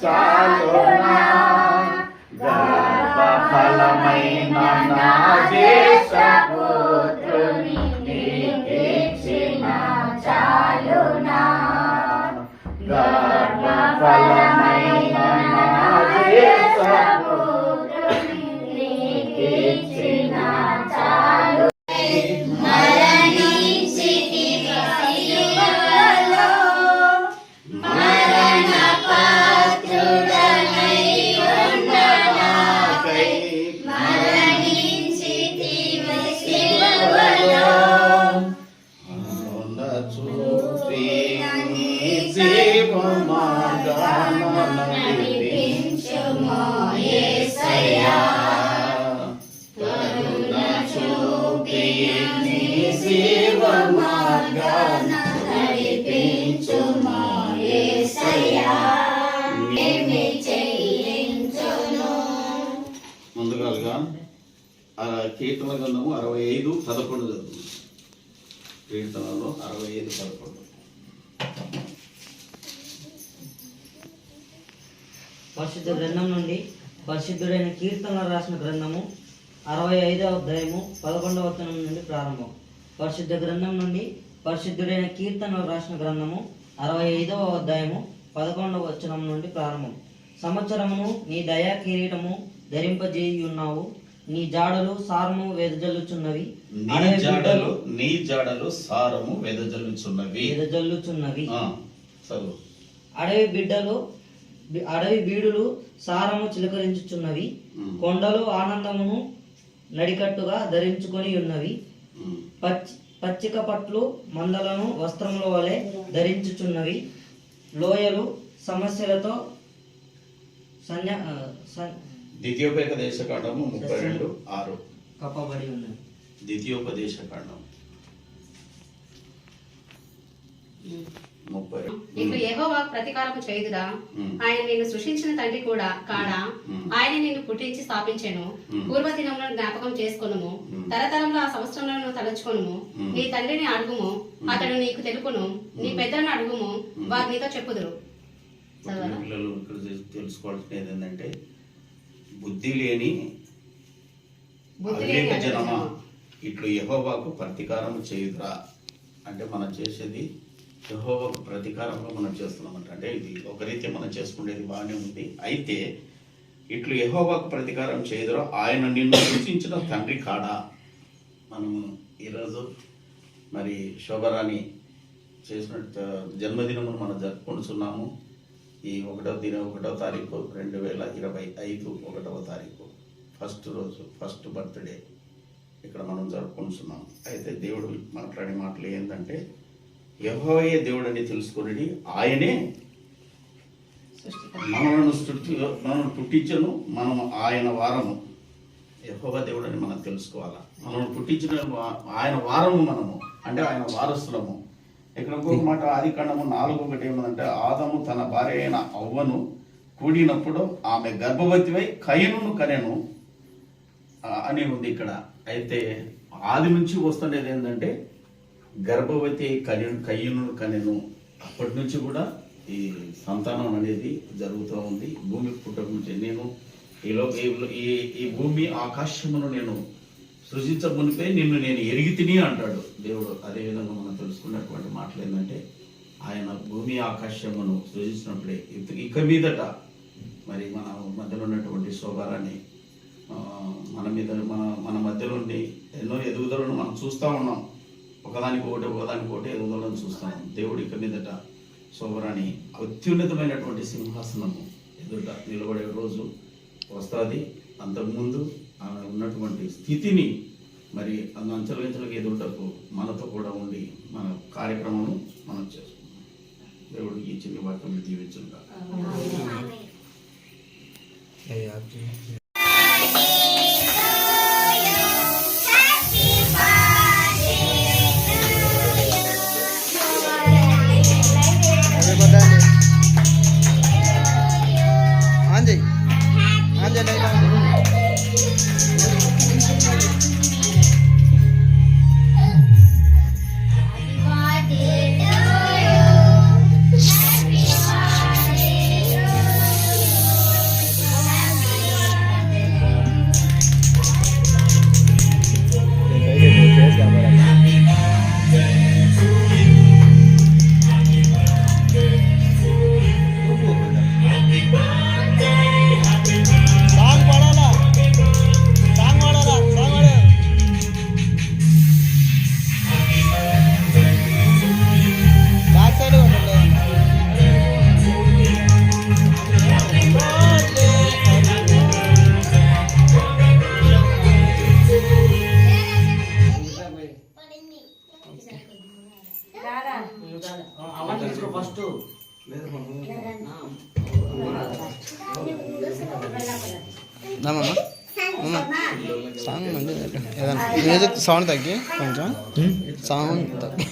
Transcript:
చాలునా గర్భఫలమైన నా దేశపుత్రుని ముందుగా కీర్తన గ్రంథము అరవై ఐదు పదకొండు జరుగుతుంది కీర్తనలో అరవై ఐదు పదకొండు. పరిశుద్ధ గ్రంథం నుండి పరిశుద్ధుడైన కీర్తనలు రాసిన గ్రంథము అరవై ఐదవ అధ్యాయము పదకొండవ వచనం నుండి ప్రారంభం. పరిశుద్ధ గ్రంథం నుండి పరిశుద్ధుడైన కీర్తనలు రాసిన గ్రంథము అరవై ఐదవ అధ్యాయము పదకొండవ వచనం నుండి ప్రారంభం. సంవత్సరమును నీ దయా కిరీటము ధరింపజేయి ఉన్నావు నీ జాడలు సారము వెదజల్లుచున్నవి. నీ అడవి జాడలు నీ జాడలు సారము వెదజల్లుచున్నవి. వెదజల్లుచున్నవి. చదువు. అడవి బిడ్డలు అడవి బీడులు సారము చిలకరించుచున్నవి. కొండలు ఆనందమును నడికట్టుగా ధరించుకొని ఉన్నవి. పచ్చి పచ్చిక పట్లు మందలను వస్త్రముల వలె ధరించుచున్నవి. లోయలు సమస్యలతో సన్య ద్వితీయోపదేశ కాండము ముప్పై రెండు ఆరు. కప్పబడి ఉన్నవి ద్వితీయోపదేశ కాండం ముప్పై. నీకు యెహోవా ప్రతీకారము చేయుదురా. ఆయన నిన్ను సృష్టించిన తండ్రి కూడా కాడా. ఆయన నిన్ను పుట్టించి స్థాపించెను. ఉమ్. పూర్వదినములను జ్ఞాపకం చేసుకొనుము. ఉమ్. తరతరంలో ఆ సంవత్సరంలో తలచుకొనుము. ఉమ్. నీ తండ్రిని అడుగుము. అతడు నీకు తెలుపును. నీ పెద్దలను అడుగుము. వారు నీతో చెప్పుదురు? పిల్లలు ఇక్కడ తెలు- తెలుసుకోవాల్సినది ఏంటంటే బుద్ధి లేని అవివేక జనమా? ఇట్లు యహోవాకు ప్రతీకారం చేయుదురా. అంటే మనం చేసేది యహోవకు ప్రతీకారంగా మనం చేస్తున్నామంట. అంటే ఇది ఒక రీతి మనం చేసుకునేది బాగానే ఉంది. అయితే ఇట్లు యహోవాకు ప్రతీకారం చేయదురో ఆయన నిన్ను సూచించిన తండ్రి కాడా? మనము ఈరోజు మరి శోభరాణి చేసిన జన్మదినమును మనం జరుపుకుంటున్నాము. ఈ ఒకటో దిన ఒకటో తారీఖు రెండు వేల ఇరవై ఐదు ఒకటవ తారీఖు. ఫస్ట్ రోజు ఫస్ట్ బర్త్డే ఇక్కడ మనం జరుపుకుంటున్నాం అయితే దేవుడు మాట్లాడే మాటలు ఏంటంటే యెహోవాయే దేవుడని తెలుసుకుని ఆయనే. మనలను సృష్టి మనల్ని పుట్టించను మనం ఆయన వారము. యహోవ దేవుడని మనం తెలుసుకోవాలా? మనల్ని పుట్టించిన ఆయన వారము మనము అంటే ఆయన వారసులము. ఇక్కడ ఇంకొక మాట ఆది కాండము నాలుగు ఒకటి ఏమందంటే ఆదము తన భార్య అయిన అవ్వను కూడినప్పుడు ఆమె గర్భవతివై కయనును కనెను అని ఉంది ఇక్కడ. అయితే ఆది నుంచి వస్తుండేది ఏంటంటే గర్భవతి కన్య కయ్యను కనెను అప్పటి నుంచి కూడా ఈ సంతానం అనేది జరుగుతూ ఉంది. భూమి పుట్టక నుంచి నేను ఈలో ఈ- ఈ ఈ భూమి ఆకాశమును నేను సృజించమునిపై నిన్ను నేను ఎరిగి తిని అంటాడు దేవుడు. అదేవిధంగా మనం తెలుసుకున్నటువంటి మాటలు ఏంటంటే ఆయన భూమి ఆకాశమును సృజించినప్పుడే ఇక- ఇక మీదట మరి మన మధ్యలో ఉన్నటువంటి శోభారాన్ని మన మీద మన మన మధ్యలో ఉండి ఎన్నో ఎదుగుదలను మనం చూస్తూ ఉన్నాం. ఒకదానికి ఒకటి ఒకదానికి ఒకటి ఎదుగుదలను చూస్తాం దేవుడి ఇక మీదట శోభరాని అత్యున్నతమైనటువంటి సింహాసనము ఎదుట నిలబడే రోజు వస్తుంది. అంతకుముందు ఆమె ఉన్నటువంటి స్థితిని మరి అందు అంచెలంచెలకు ఎదుటకు మనతో కూడా ఉండి మన కార్యక్రమం మనం చేసుకుంటాం దేవుడికి ఈ చిన్న వాక్యం దీవించుగా సాంగ్ మంచి ఏదైనా మ్యూజిక్ సౌండ్ తగ్గి కొంచెం సౌండ్ తగ్గి.